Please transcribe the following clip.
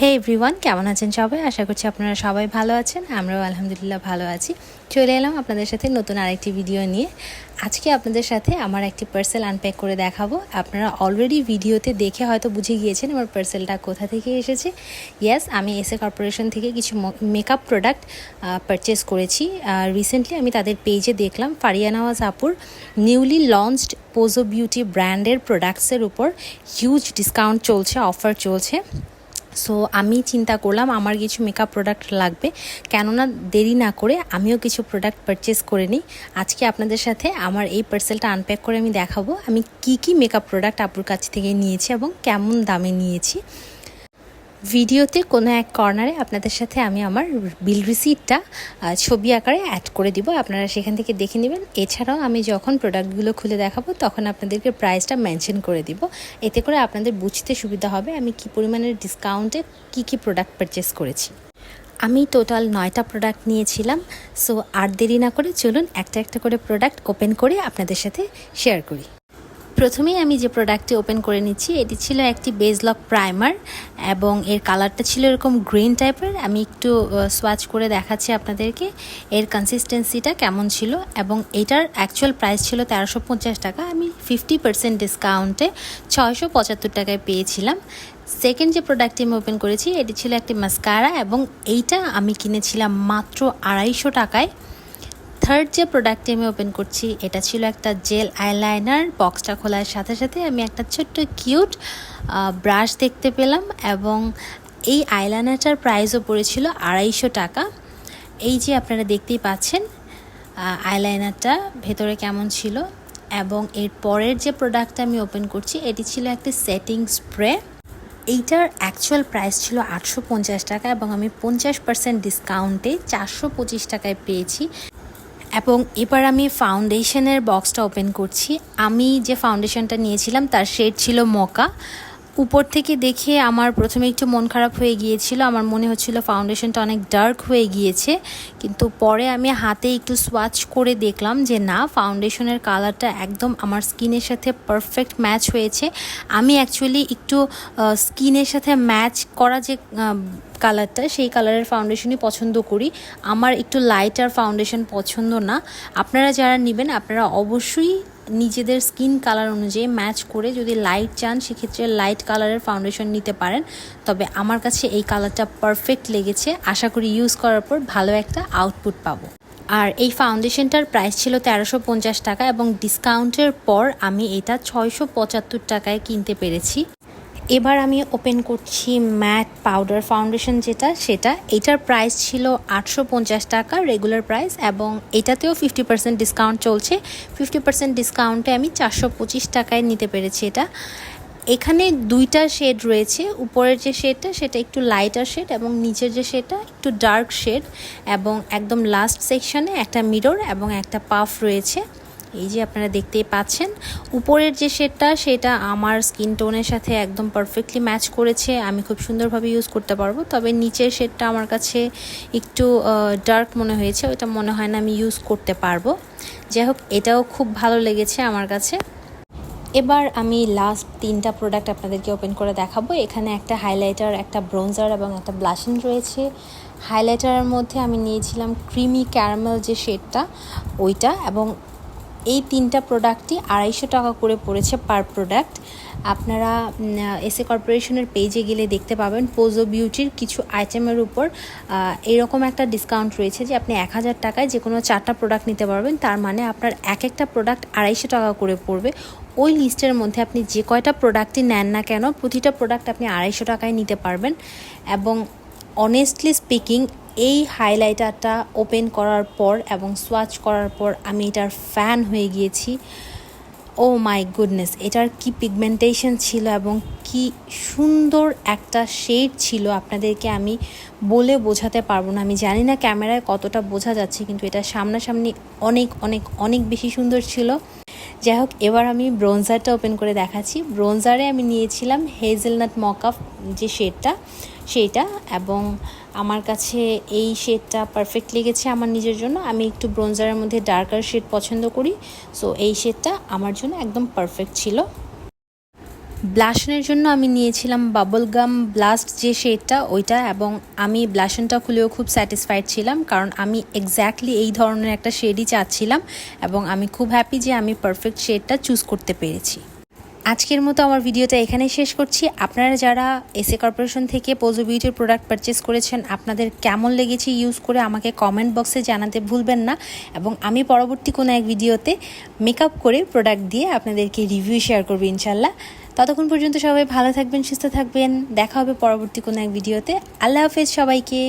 হে everyone কেমন আছেন সবাই? আশা করছি আপনারা সবাই ভালো আছেন। আমরাও আলহামদুলিল্লাহ ভালো আছি। চলে এলাম আপনাদের সাথে নতুন আরেকটি ভিডিও নিয়ে। আজকে আপনাদের সাথে আমার একটি পার্সেল আনপ্যাক করে দেখাবো। আপনারা অলরেডি ভিডিওতে দেখে হয়তো বুঝে গিয়েছেন আমার পার্সেলটা কোথা থেকে এসেছে। ইয়েস আমি এসএ কর্পোরেশন থেকে কিছু মেকআপ প্রোডাক্ট পারচেস করেছি। রিসেন্টলি আমি তাদের পেজে দেখলাম ফারিয়া নওয়াজ আপুর নিউলি লঞ্চড পোজো বিউটি ব্র্যান্ডের প্রোডাক্টসের উপর হিউজ ডিসকাউন্ট চলছে অফার চলছে। সো আমি চিন্তা করলাম আমার কিছু মেকআপ প্রোডাক্ট লাগবে। কেননা দেরি না করে আমিও কিছু প্রোডাক্ট পারচেস করে নিই। আজকে আপনাদের সাথে আমার এই পার্সেলটা আনপ্যাক করে আমি দেখাবো। আমি কি কি মেকআপ প্রোডাক্ট আপুর কাছ থেকে নিয়েছি এবং কেমন দামে নিয়েছি। ভিডিওতে কোনো এক কর্নারে আপনাদের সাথে আমি আমার বিল রিসিটটা ছবি আকারে অ্যাড করে দিব। আপনারা সেখান থেকে দেখে নেবেন। এছাড়াও আমি যখন প্রোডাক্টগুলো খুলে দেখাবো, তখন আপনাদেরকে প্রাইসটা মেনশন করে দিব। এতে করে আপনাদের বুঝতে সুবিধা হবে আমি কি পরিমাণের ডিসকাউন্টে কি কি প্রোডাক্ট পারচেস করেছি। আমি টোটাল নয়টা প্রোডাক্ট নিয়েছিলাম সো আর দেরি না করে চলুন একটা একটা করে প্রোডাক্ট ওপেন করে আপনাদের সাথে শেয়ার করি। প্রথমেই আমি যে প্রোডাক্টটি ওপেন করে নিচ্ছি, এটি ছিল একটি বেজ লক প্রাইমার এবং এর কালারটা ছিল এরকম গ্রিন টাইপের আমি একটু সোয়াচ করে দেখাচ্ছি আপনাদেরকে এর কনসিস্টেন্সিটা কেমন ছিল এবং এটার অ্যাকচুয়াল প্রাইস ছিল তেরোশো পঞ্চাশ টাকা। আমি ফিফটি পার্সেন্ট ডিসকাউন্টে ছয়শো পঁচাত্তর টাকায় পেয়েছিলাম। সেকেন্ড যে প্রোডাক্টটি আমি ওপেন করেছি, এটি ছিল একটি মাস্কারা এবং এইটা আমি কিনেছিলাম মাত্র আড়াইশো টাকায়। থার্ড যে প্রোডাক্টটি আমি ওপেন করছি, এটা ছিল একটা জেল আইলাইনার বক্সটা খোলার সাথে সাথে আমি একটা ছোট্ট কিউট ব্রাশ দেখতে পেলাম এবং এই আইলাইনারটার প্রাইসও পড়েছিল আড়াইশো টাকা। এই যে আপনারা দেখতেই পাচ্ছেন আইলাইনারটা ভেতরে কেমন ছিল এবং এর পরের যে প্রোডাক্টটা আমি ওপেন করছি, এটি ছিল একটি সেটিং স্প্রে এইটার অ্যাকচুয়াল প্রাইস ছিল আটশো পঞ্চাশ টাকা এবং আমি পঞ্চাশ পার্সেন্ট ডিসকাউন্টে চারশো পঁচিশ টাকায় পেয়েছি। এবং এবার আমি ফাউন্ডেশনের বক্সটা ওপেন করছি। আমি যে ফাউন্ডেশনটা নিয়েছিলাম, তার শেড ছিল মকা উপর থেকে দেখে আমার প্রথমে একটু মন খারাপ হয়ে গিয়েছিল। আমার মনে হচ্ছিল ফাউন্ডেশনটা অনেক ডার্ক হয়ে গিয়েছে। কিন্তু পরে আমি হাতে একটু সোয়াচ করে দেখলাম যে না ফাউন্ডেশনের কালারটা একদম আমার স্কিনের সাথে পারফেক্ট ম্যাচ হয়েছে। আমি অ্যাকচুয়ালি একটু স্কিনের সাথে ম্যাচ করা যে কালারটা সেই কালারের ফাউন্ডেশনই পছন্দ করি। আমার একটু লাইটার ফাউন্ডেশন পছন্দ না। আপনারা যারা নেবেন, আপনারা অবশ্যই নিজেদের স্কিন কালার অনুযায়ী ম্যাচ করে যদি লাইট চান, সেক্ষেত্রে লাইট কালারের ফাউন্ডেশন নিতে পারেন। তবে আমার কাছে এই কালারটা পারফেক্ট লেগেছে। আশা করি ইউজ করার পর ভালো একটা আউটপুট পাবো। আর এই ফাউন্ডেশনটার প্রাইস ছিল তেরোশো পঞ্চাশ টাকা এবং ডিসকাউন্টের পর আমি এটা ছয়শো পঁচাত্তর টাকায় কিনতে পেরেছি। এবার আমি ওপেন করছি ম্যাট পাউডার ফাউন্ডেশন যেটা, সেটা। এটার প্রাইস ছিল আটশো পঞ্চাশ টাকা রেগুলার প্রাইস এবং এটাতেও ফিফটি পার্সেন্ট ডিসকাউন্ট চলছে। ফিফটি পার্সেন্ট ডিসকাউন্টে আমি চারশো পঁচিশ টাকায় নিতে পেরেছি এটা। এখানে দুইটা শেড রয়েছে, উপরের যে শেডটা সেটা একটু লাইটার শেড এবং নিচের যে শেডটা একটু ডার্ক শেড এবং একদম লাস্ট সেকশনে একটা মিরর এবং একটা পাফ রয়েছে। এই যে আপনারা দেখতেই পাচ্ছেন, উপরের যে শেডটা, সেটা আমার স্কিন টোনের সাথে একদম পারফেক্টলি ম্যাচ করেছে। আমি খুব সুন্দরভাবে ইউজ করতে পারব। তবে নিচের শেডটা আমার কাছে একটু ডার্ক মনে হয়েছে। ওইটা মনে হয় না আমি ইউজ করতে পারব। যাই হোক, এটাও খুব ভালো লেগেছে আমার কাছে। এবার আমি লাস্ট তিনটা প্রোডাক্ট আপনাদেরকে ওপেন করে দেখাবো। এখানে একটা হাইলাইটার একটা ব্রোঞ্জার এবং একটা ব্লাশিং রয়েছে। হাইলাইটারের মধ্যে আমি নিয়েছিলাম ক্রিমি ক্যারামেল যে শেডটা, ওইটা এবং এই তিনটা প্রোডাক্টই আড়াইশো টাকা করে পড়েছে পার প্রোডাক্ট আপনারা এসএ কর্পোরেশনের পেজে গেলে দেখতে পাবেন পোজো বিউটির কিছু আইটেমের উপর এরকম একটা ডিসকাউন্ট রয়েছে যে আপনি এক হাজার টাকায় যে কোনো চারটা প্রোডাক্ট নিতে পারবেন, তার মানে আপনার এক একটা প্রোডাক্ট আড়াইশো টাকা করে পড়বে। ওই লিস্টের মধ্যে আপনি যে কয়টা প্রোডাক্টই নেন না কেন, প্রতিটা প্রোডাক্ট আপনি আড়াইশো টাকায় নিতে পারবেন। এবং অনেস্টলি স্পিকিং এই হাইলাইটারটা ওপেন করার পর এবং সোয়াচ করার পর আমি এটার ফ্যান হয়ে গিয়েছি। ও মাই গুডনেস এটার কি পিগমেন্টেশন ছিল এবং কি সুন্দর একটা শেড ছিল আপনাদেরকে আমি বলে বোঝাতে পারব না। আমি জানি না ক্যামেরায় কতটা বোঝা যাচ্ছে, কিন্তু এটা সামনাসামনি অনেক অনেক অনেক বেশি সুন্দর ছিল। যাই হোক এবার আমি ব্রোঞ্জারটা ওপেন করে দেখাচ্ছি। ব্রোনজারে আমি নিয়েছিলাম হেজেলনাট মকআপ যে শেডটা, সেইটা এবং আমার কাছে এই শেডটা পারফেক্ট লেগেছে আমার নিজের জন্য। আমি একটু ব্রোঞ্জারের মধ্যে ডার্কার শেড পছন্দ করি সো এই শেডটা আমার জন্য একদম পারফেক্ট ছিল। ব্লাশনের জন্য আমি নিয়েছিলাম বাবল গাম ব্লাস্ট যে শেডটা, ওইটা এবং আমি ব্লাশনটা খুলেও খুব স্যাটিসফাইড ছিলাম কারণ আমি এক্স্যাক্টলি এই ধরনের একটা শেডই চাচ্ছিলাম এবং আমি খুব হ্যাপি যে আমি পারফেক্ট শেডটা চুজ করতে পেরেছি। আজকের মতো আমার ভিডিওটা এখানেই শেষ করছি। আপনারা যারা এসএ কর্পোরেশন থেকে পোজো বিউটির প্রোডাক্ট পারচেস করেছেন, আপনাদের কেমন লেগেছে ইউজ করে আমাকে কমেন্ট বক্সে জানাতে ভুলবেন না এবং আমি পরবর্তী কোনো এক ভিডিওতে মেকআপ করে প্রোডাক্ট দিয়ে আপনাদেরকে রিভিউ শেয়ার করব ইনশাল্লাহ। ততক্ষণ পর্যন্ত সবাই ভালো থাকবেন, সুস্থ থাকবেন। দেখা হবে পরবর্তী কোনো এক ভিডিওতে। আল্লাহ হাফেজ সবাইকে।